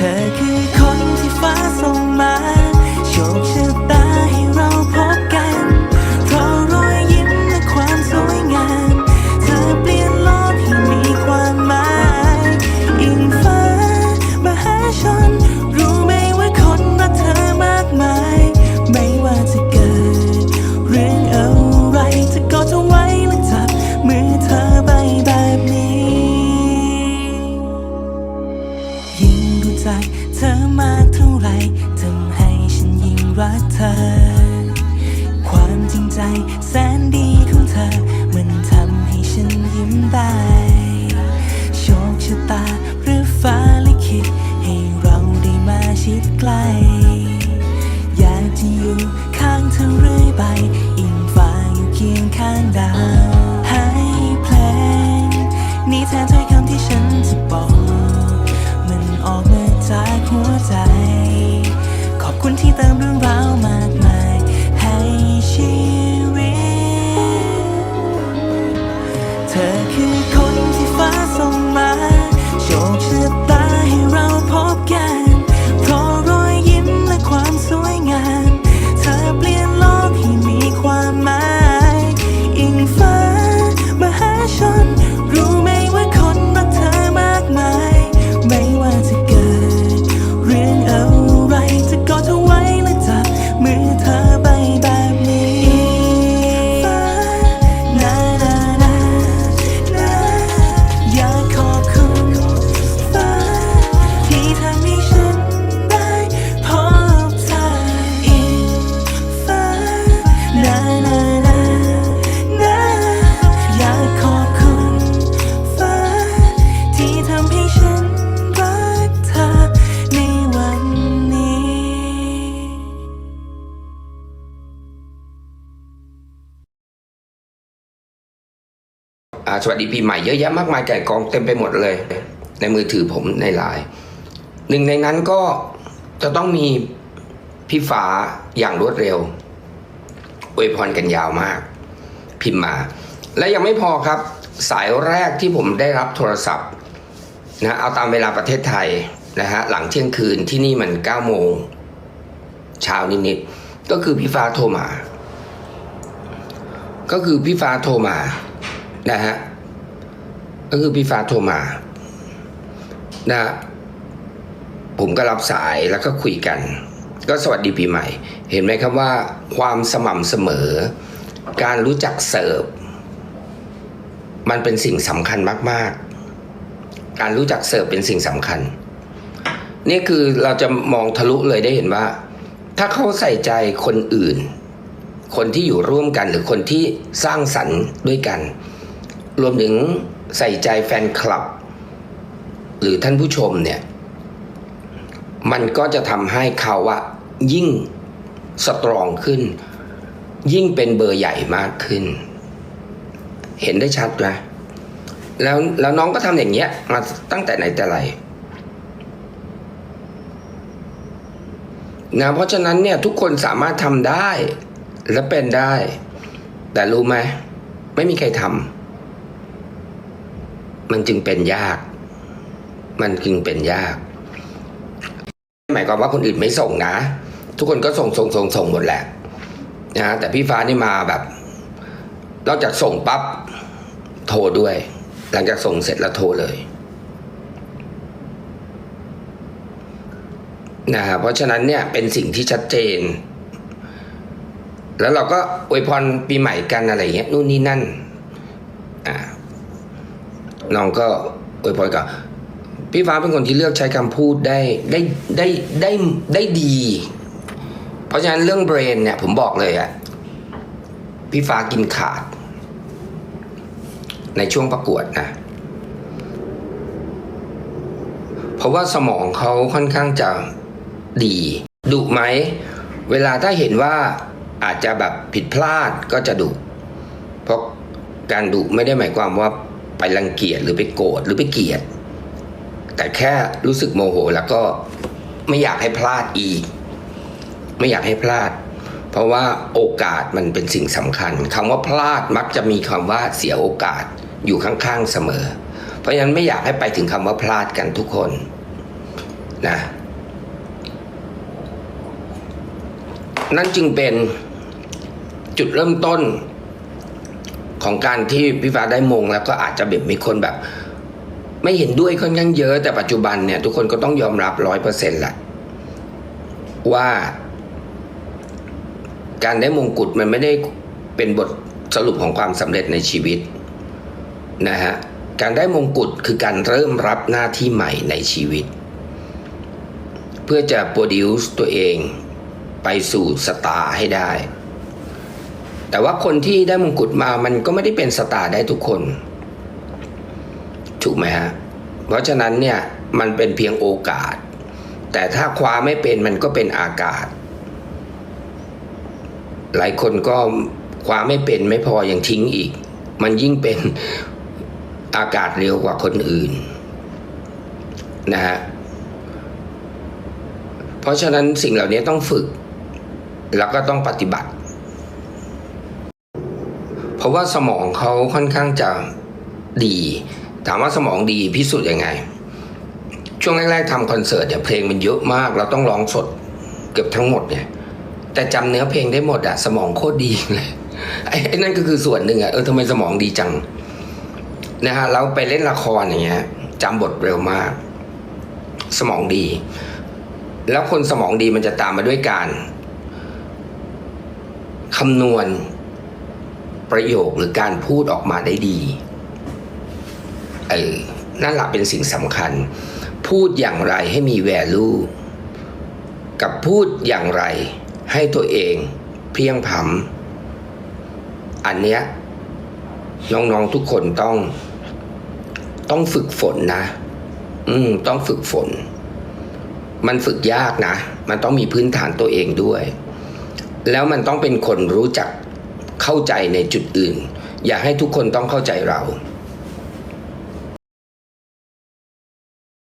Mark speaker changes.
Speaker 1: ธอคือคนที่ฟ้าส่ง สวั
Speaker 2: สดีปีใหม่เยอะแยะมากมายไก่กองเต็มไปหมดเลย ในมือถือผมในไลน์หนึ่งในนั้นก็จะต้องมีพี่ฟ้าอย่างรวดเร็วอวยพรกันยาวมาก พิมพ์มา และยังไม่พอครับ สายแรกที่ผมได้รับโทรศัพท์นะเอาตามเวลาประเทศไทยนะฮะหลังเที่ยงคืนที่นี่มัน9โมงเช้านิดๆก็คือพี่ฟ้าโทรมา ก็คือพี่ฟ้าโทรมานะฮะ ก็คือพี่ฟ้าโทรมานะผมก็รับสายแล้วก็คุยกัน ก็สวัสดีปีใหม่ เห็นไหมครับว่าความสม่ำเสมอ การรู้จักเสิร์ฟมันเป็นสิ่งสำคัญมาก ๆ การรู้จักเสิร์ฟเป็นสิ่งสำคัญ นี่คือเราจะมองทะลุเลยได้เห็นว่า ถ้าเขาใส่ใจคนอื่น คนที่อยู่ร่วมกันหรือคนที่สร้างสรรค์ด้วยกัน รวมถึง ใส่ใจแฟนคลับ หรือท่านผู้ชมเนี่ย มันก็จะทำให้เขาอะยิ่งสตรองขึ้น ยิ่งเป็นเบอร์ใหญ่มากขึ้น เห็นได้ชัดนะแล้วแล้วน้องก็ทำอย่างเงี้ยมาตั้งแต่ไหนแต่ไรนะเพราะฉะนั้นเนี่ยทุกคนสามารถทำได้ และเป็นได้ แต่รู้ไหมไม่มีใครทำ มันจึงเป็นยาก มันจึงเป็นยาก หมายความว่าคนอื่นไม่ส่งนะ ทุกคนก็ส่งส่งส่งส่งหมดแหละนะแต่พี่ฟ้านี่มาแบบนอกจากส่งปั๊บโทรด้วย หลังจากส่งเสร็จแล้วโทรเลยนะฮะเพราะฉะนั้นเนี่ยเป็นสิ่งที่ชัดเจน แล้วเราก็อวยพรปีใหม่กันอะไรเงี้ยนู่นนี่นั่น อ่า น้องก็อวยพรกับพี่ฟ้าเป็นคนที่เลือกใช้คำพูดได้ได้ได้ได้ได้ดี เพราะฉะนั้นเรื่องเบรนเนี่ยผมบอกเลยอะพี่ฟ้ากินขาด ในช่วงประกวดนะ เพราะว่าสมองเขาค่อนข้างจะดีดุไหม เวลาถ้าเห็นว่าอาจจะแบบผิดพลาดก็จะดุเพราะการดุไม่ได้หมายความว่า ไปรังเกียจหรือไปโกรธหรือไปเกลียด แต่แค่รู้สึกโมโหแล้วก็ไม่อยากให้พลาดอีก ไม่อยากให้พลาด เพราะว่าโอกาสมันเป็นสิ่งสำคัญคำว่าพลาดมักจะมีคำว่าเสียโอกาสอยู่ข้างๆเสมอ เพราะฉะนั้นไม่อยากให้ไปถึงคำว่าพลาดกันทุกคนนะนั่นจึงเป็นจุดเริ่มต้น ของการที่พี่ฟ้าได้มง แล้วก็อาจจะแบบมีคนแบบ ไม่เห็นด้วยค่อนข้างเยอะ แต่ปัจจุบันเนี่ยทุกคนก็ต้องยอมรับร้อยเปอร์เซ็นต์แหละว่า การได้มงกุฎมันไม่ได้เป็นบทสรุปของความสำเร็จในชีวิตนะฮะการได้มงกุฎคือการเริ่มรับหน้าที่ใหม่ในชีวิต เพื่อจะโปรดิวซ์ตัวเองไปสู่สตาร์ให้ได้ แต่ว่าคนที่ได้มงกุฎมามันก็ไม่ได้เป็นสตาร์ได้ทุกคน ถูกไหมฮะ เพราะฉะนั้นเนี่ยมันเป็นเพียงโอกาส แต่ถ้าคว้าไม่เป็นมันก็เป็นอากาศ หลายคนก็คว้าไม่เป็นไม่พออยังทิ้งอีก มันยิ่งเป็นอากาศเร็วกว่าคนอื่นนะฮะเพราะฉะนั้นสิ่งเหล่านี้ต้องฝึก แล้วก็ต้องปฏิบัติ เพราะว่าสมองเขาค่อนข้างจะดี ถามว่าสมองดีพิสูจน์ยังไง ช่วงแรกๆทำคอนเสิร์ตเนี่ยเพลงมันเยอะมาก เราต้องร้องสดเกือบทั้งหมดเนี่ย แต่จำเนื้อเพลงได้หมดอะสมองโคตรดีเลยไอ้นั่นก็คือส่วนหนึ่งอะเออทำไมสมองดีจังนะฮะเราไปเล่นละครอย่างเงี้ยจำบทเร็วมาก สมองดี แล้วคนสมองดีมันจะตามมาด้วยการคำนวณ ประโยคหรือการพูดออกมาได้ดีเออนั่นแหละเป็นสิ่งสำคัญ พูดอย่างไรให้มี value กับพูดอย่างไรให้ตัวเองเพียงพำอันเนี้ยน้องๆทุกคนต้อง ต้องฝึกฝนนะ อืม ต้องฝึกฝน มันฝึกยากนะ มันต้องมีพื้นฐานตัวเองด้วย แล้วมันต้องเป็นคนรู้จัก เข้าใจในจุดอื่น อย่าให้ทุกคนต้องเข้าใจเรา